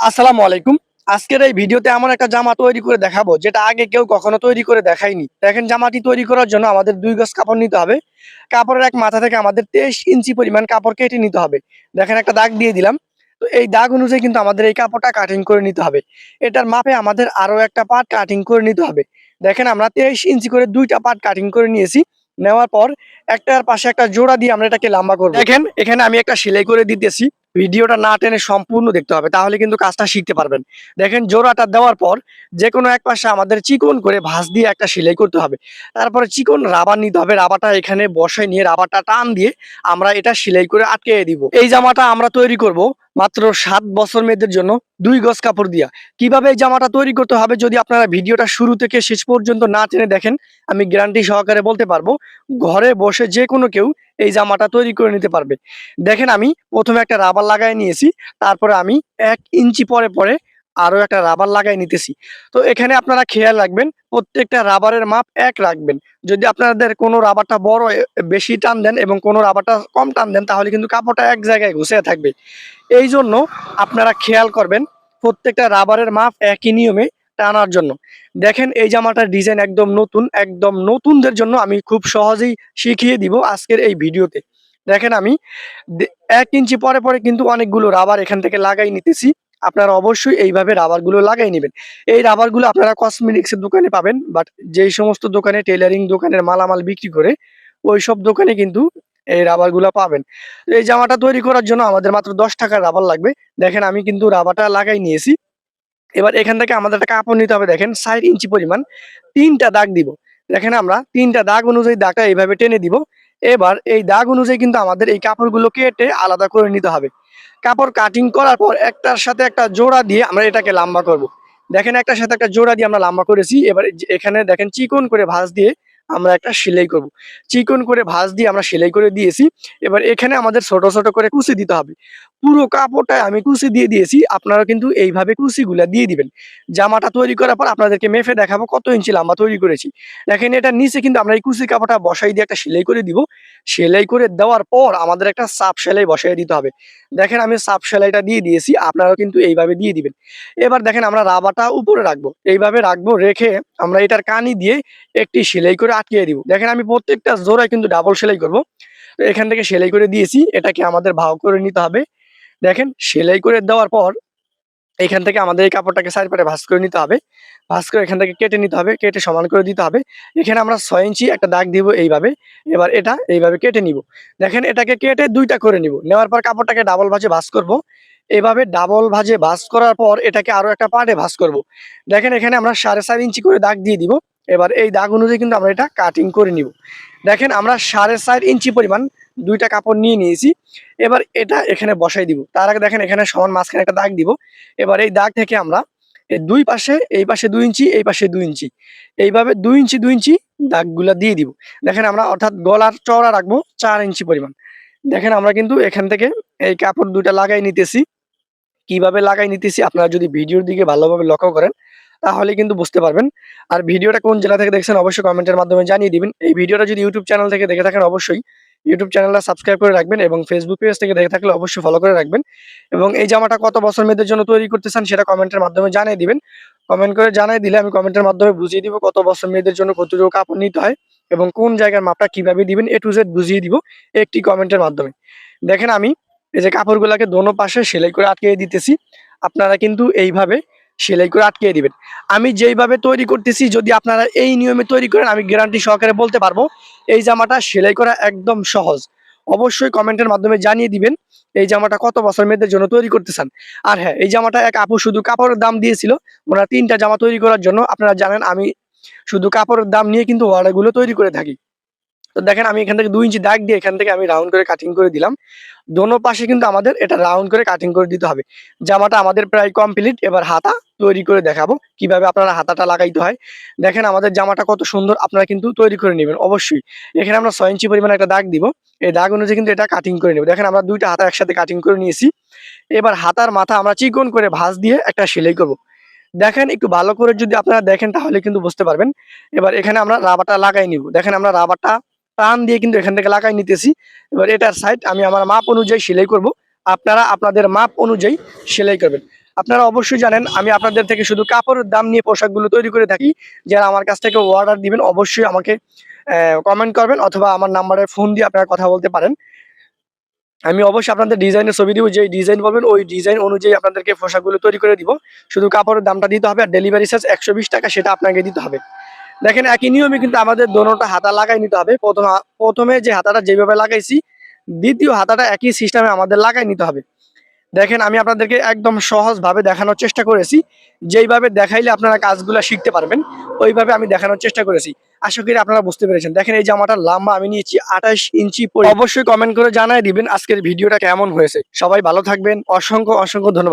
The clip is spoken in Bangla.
আসসালামু আলাইকুম। আজকের এই ভিডিওতে আমার একটা জামা তৈরি করে দেখাবো, যেটা আগে কেউ কখনো তৈরি করে দেখায়নি। দেখেন, জামাটি তৈরি করার জন্য আমাদের দুই গজ কাপড় নিতে হবে। কাপড়ের এক মাথা থেকে আমাদের তেইশ ইঞ্চি পরিমাণ কাপড় কেটে নিতে হবে। দেখেন, একটা দাগ দিয়ে দিলাম। তো এই দাগ অনুযায়ী কিন্তু আমাদের এই কাপড়টা কাটিং করে নিতে হবে। এটার মাপে আমাদের আরও একটা পার্ট কাটিং করে নিতে হবে। দেখেন, আমরা তেইশ ইঞ্চি করে দুইটা পার্ট কাটিং করে নিয়েছি। নেওয়ার পর একটার পাশে একটা জোড়া দিয়ে আমরা এটাকে লম্বা করব। দেখেন, এখানে আমি একটা সেলাই করে দিতেছি। ভিডিওটা না টেনে সম্পূর্ণ দেখতে হবে, তাহলে কিন্তু কাজটা শিখতে পারবেন। দেখেন, জোড়াটা দেওয়ার পর যে কোনো এক পাশে আমাদের চিকন করে ভাঁজ দিয়ে একটা সেলাই করতে হবে। তারপরে চিকন রাবার নিতে হবে, রাবারটা এখানে বসায় নিয়ে রাবারটা টান দিয়ে আমরা এটা সেলাই করে আটকে দিব। এই জামাটা আমরা তৈরি করব মাত্র সাত বছর মেয়েদের জন্য দুই গজ কাপড় দিয়া। কীভাবে এই জামাটা তৈরি করতে হবে যদি আপনারা ভিডিওটা শুরু থেকে শেষ পর্যন্ত না টেনে দেখেন, আমি গ্যারান্টি সহকারে বলতে পারব, ঘরে বসে যে কোনো কেউ এই জামাটা তৈরি করে নিতে পারবে। দেখেন আমি প্রথমে একটা রাবার লাগাই নিয়েছি, তারপরে আমি এক ইঞ্চি পরে পরে আরও একটা রাবার লাগাই নিতেছি। তো এখানে আপনারা খেয়াল রাখবেন, প্রত্যেকটা রাবারের মাপ এক রাখবেন। যদি আপনাদের কোনো রাবারটা বড় বেশি টান দেন এবং কোনো রাবারটা কম টান দেন, তাহলে কিন্তু কাপড়টা এক জায়গায় ঘুষে থাকবে। এই জন্য আপনারা খেয়াল করবেন, প্রত্যেকটা রাবারের মাপ একই নিয়মে টানার জন্য। দেখেন এই জামাটার ডিজাইন একদম নতুন, একদম নতুনদের জন্য আমি খুব সহজেই শিখিয়ে দিব আজকের এই ভিডিওতে। দেখেন আমি এক ইঞ্চি পরে পরে কিন্তু অনেকগুলো রাবার এখান থেকে লাগাই নিতেছি। আপনারা অবশ্যই এইভাবে রাবারগুলো লাগাই নেবেন। এই রাবারগুলো আপনারা কসমেটিক্সের দোকানে পাবেন বাট যেই সমস্ত দোকানে টেলারিং দোকানের মালামাল বিক্রি করে ওই সব দোকানে কিন্তু এই রাবারগুলো পাবেন। এই জামাটা তৈরি করার জন্য আমাদের মাত্র দশ টাকার রাবার লাগবে। দেখেন আমি কিন্তু রাবারটা লাগাই নিয়েছি। এবার এখান থেকে আমাদের একটা কাপড় নিতে হবে, দেখেন ষাট ইঞ্চি পরিমাণ তিনটা দাগ দিব। দেখেন আমরা তিনটা দাগ অনুযায়ী দাগটা এইভাবে টেনে দিব। এবার এই দাগ অনুযায়ী কিন্তু আমাদের এই কাপড়গুলো কেটে আলাদা করে নিতে হবে। কাপড় কাটিং করার পর একটার সাথে একটা জোড়া দিয়ে আমরা এটাকে লম্বা করব। দেখেন একটার সাথে একটা জোড়া দিয়ে আমরা লম্বা করেছি এবার এখানে দেখেন চিকন করে ভাঁজ দিয়ে আমরা একটা সেলাই করব। চিকন করে ভাঁজ দিয়ে আমরা সেলাই করে দিয়েছি এবার এখানে আমাদের ছোট ছোট করে কুচি দিতে হবে পুরো কাপড়টায় আমি কুচি দিয়ে দিয়েছি। আপনারা কিন্তু এইভাবে কুচিগুলা দিয়ে দিবেন। জামাটা তৈরি করার পর আপনাদেরকে মেফে দেখাবো কত ইঞ্চি লম্বা তৈরি করেছি। দেখেন এটা নিচে কিন্তু আমরা এই কুচি কাপড়টা বসাই দিয়ে একটা সেলাই করে দিব। সেলাই করে দেওয়ার পর আমাদের একটা সাপ সেলাই বসাই দিতে হবে। দেখেন আমি সাপ সেলাইটা দিয়ে দিয়েছি, আপনারাও কিন্তু এইভাবে দিয়ে দিবেন। এবার দেখেন আমরা রাবাটা উপরে রাখব। এইভাবে রাখব, রেখে আমরা এটার কানি দিয়ে একটি সেলাই করে আটকিয়ে দিব। দেখেন আমি প্রত্যেকটা জোড়ায় কিন্তু ডাবল সেলাই করব। এখান থেকে সেলাই করে দিয়েছি, এটাকে আমাদের ভাও করে নিতে হবে। দেখেন, সেলাই করে দেওয়ার পর এখান থেকে আমাদের এই কাপড়টাকে সাইড পাটে ভাঁজ করে নিতে হবে। ভাঁজ করে এখান থেকে কেটে নিতে হবে, কেটে সমান করে দিতে হবে। এখানে আমরা ছয় ইঞ্চি একটা দাগ দিব এইভাবে। এবার এটা এইভাবে কেটে নিব। দেখেন, এটাকে কেটে দুইটা করে নিব। নেওয়ার পর কাপড়টাকে ডাবল ভাজে ভাঁজ করব। এভাবে ডাবল ভাজে ভাঁজ করার পর এটাকে আরও একটা পার্টে ভাঁজ করব। দেখেন, এখানে আমরা সাড়ে চার ইঞ্চি করে দাগ দিয়ে দিব। এবার এই দাগ অনুযায়ী কিন্তু আমরা এটা কাটিং করে নিব। দেখেন, আমরা সাড়ে চার ইঞ্চি পরিমাণ দুইটা কাপড় নিয়ে নিয়েছি। এবার এটা এখানে বসাই দিব। তার আগে দেখেন এখানে সমান মাঝখানে একটা দাগ দিব। এবার এই দাগ থেকে আমরা দুই পাশে, এই পাশে দুই ইঞ্চি, এই পাশে দুই ইঞ্চি, এইভাবে দুই ইঞ্চি দুই ইঞ্চি দাগগুলা দিয়ে দিব। দেখেন আমরা অর্থাৎ গলার চওড়া রাখব চার ইঞ্চি পরিমাণ। দেখেন আমরা কিন্তু এখান থেকে এই কাপড় দুইটা লাগাই নিতেছি। কীভাবে লাগাই নিতেছি আপনারা যদি ভিডিওর দিকে ভালোভাবে লক্ষ্য করেন, তাহলে কিন্তু বুঝতে পারবেন। আর ভিডিওটা কোন জেলা থেকে দেখছেন অবশ্যই কমেন্টের মাধ্যমে জানিয়ে দিবেন। এই ভিডিওটা যদি ইউটিউব চ্যানেল থেকে দেখে থাকেন অবশ্যই ইউটিউব চ্যানেলটা সাবস্ক্রাইব করে রাখবেন এবং ফেসবুক পেজ থেকে দেখে থাকলে অবশ্যই ফলো করে রাখবেন। এবং এই জামাটা কত বছর মেয়েদের জন্য তৈরি করতে চান সেটা কমেন্টের মাধ্যমে জানিয়ে দিবেন। কমেন্ট করে জানিয়ে দিলে আমি কমেন্টের মাধ্যমে বুঝিয়ে দিব কত বছর মেয়েদের জন্য কতটুকু কাপড় নিতে হয় এবং কোন জায়গার মাপটা কীভাবে দিবেন এ টু জেড বুঝিয়ে দিব একটি কমেন্টের মাধ্যমে। দেখেন আমি এই যে কাপড়গুলোকে দোনো পাশে সেলাই করে আটকে দিতেছি। আপনারা কিন্তু এইভাবে সেলাই করে আটকে দিবেন। আমি যেইভাবে তৈরি করতেছি, যদি আপনারা এই নিয়মে তৈরি করেন, আমি গ্যারান্টি সহকারে বলতে পারব, এই জামাটা সেলাই করা একদম সহজ। অবশ্যই কমেন্টের মাধ্যমে জানিয়ে দিবেন, এই জামাটা কত বছর মেয়েদের জন্য তৈরি করতে চান আর হ্যাঁ এই জামাটা এক আপু শুধু কাপড়ের দাম দিয়েছিল, ওনারা তিনটা জামা তৈরি করার জন্য, আপনারা জানেন, আমি শুধু কাপড়ের দাম নিয়ে কিন্তু অর্ডারগুলো তৈরি করে থাকি। তো দেখেন আমি এখান থেকে দুই ইঞ্চি দাগ দিয়ে এখান থেকে আমি রাউন্ড করে কাটিং করে দিলাম। দোনো পাশে কিন্তু আমাদের এটা রাউন্ড করে কাটিং করে দিতে হবে। জামাটা আমাদের প্রায় কমপ্লিট এবার হাতা তৈরি করে দেখাবো কীভাবে আপনারা হাতাটা লাগাইতে হয়। দেখেন আমাদের জামাটা কত সুন্দর, আপনারা কিন্তু তৈরি করে নেবেন, অবশ্যই। এখানে আমরা ছয় ইঞ্চি পরিমাণ একটা দাগ দিব, এই দাগ অনুযায়ী কিন্তু এটা কাটিং করে নেব। দেখেন আমরা দুইটা হাতা একসাথে কাটিং করে নিয়েছি। এবার হাতার মাথা আমরা চিকন করে ভাঁজ দিয়ে একটা সেলাই করব। দেখেন একটু ভালো করে যদি আপনারা দেখেন তাহলে কিন্তু বুঝতে পারবেন। এবার এখানে আমরা রাবারটা লাগাই নিব। দেখেন আমরা রাবারটা টান দিয়ে কিন্তু এখান থেকে লাগাই নিতেছি। এবার এটার সাইড আমি আমার মাপ অনুযায়ী সেলাই করব। আপনারা আপনাদের মাপ অনুযায়ী সেলাই করবেন। আপনারা অবশ্যই জানেন, আমি আপনাদের থেকে শুধু কাপড়ের দাম নিয়ে পোশাকগুলো তৈরি করে থাকি। যারা আমার কাছ থেকে অর্ডার দিবেন, অবশ্যই আমাকে কমেন্ট করবেন অথবা আমার নাম্বারে ফোন দিয়ে আপনারা কথা বলতে পারেন। আমি অবশ্যই আপনাদের ডিজাইনের ছবি দিব যে ডিজাইন বলবেন, ওই ডিজাইন অনুযায়ী আপনাদেরকে পোশাকগুলো তৈরি করে দিব। শুধু কাপড়ের দামটা দিতে হবে আর ডেলিভারি চার্জ একশো বিশ টাকা, সেটা আপনাকে দিতে হবে। দেখেন একই নিয়মে কিন্তু আমাদের দোনোটা হাতা লাগাই নিতে হবে। প্রথম প্রথমে যে হাতাটা যেভাবে লাগাইছি, দ্বিতীয় হাতাটা একই সিস্টেমে আমাদের লাগাই নিতে হবে। দেখেন আমি আপনাদেরকে একদম সহজভাবে দেখানোর চেষ্টা করেছি। যেইভাবে দেখাইলে আপনারা কাজগুলো শিখতে পারবেন, ওইভাবে আমি দেখানোর চেষ্টা করেছি। আশা করি আপনারা বুঝতে পেরেছেন। দেখেন এই জামাটার লম্বা আমি নিয়েছি আঠাশ ইঞ্চি। অবশ্যই কমেন্ট করে জানাই দিবেন আজকের ভিডিওটা কেমন হয়েছে। সবাই ভালো থাকবেন। অসংখ্য অসংখ্য ধন্যবাদ।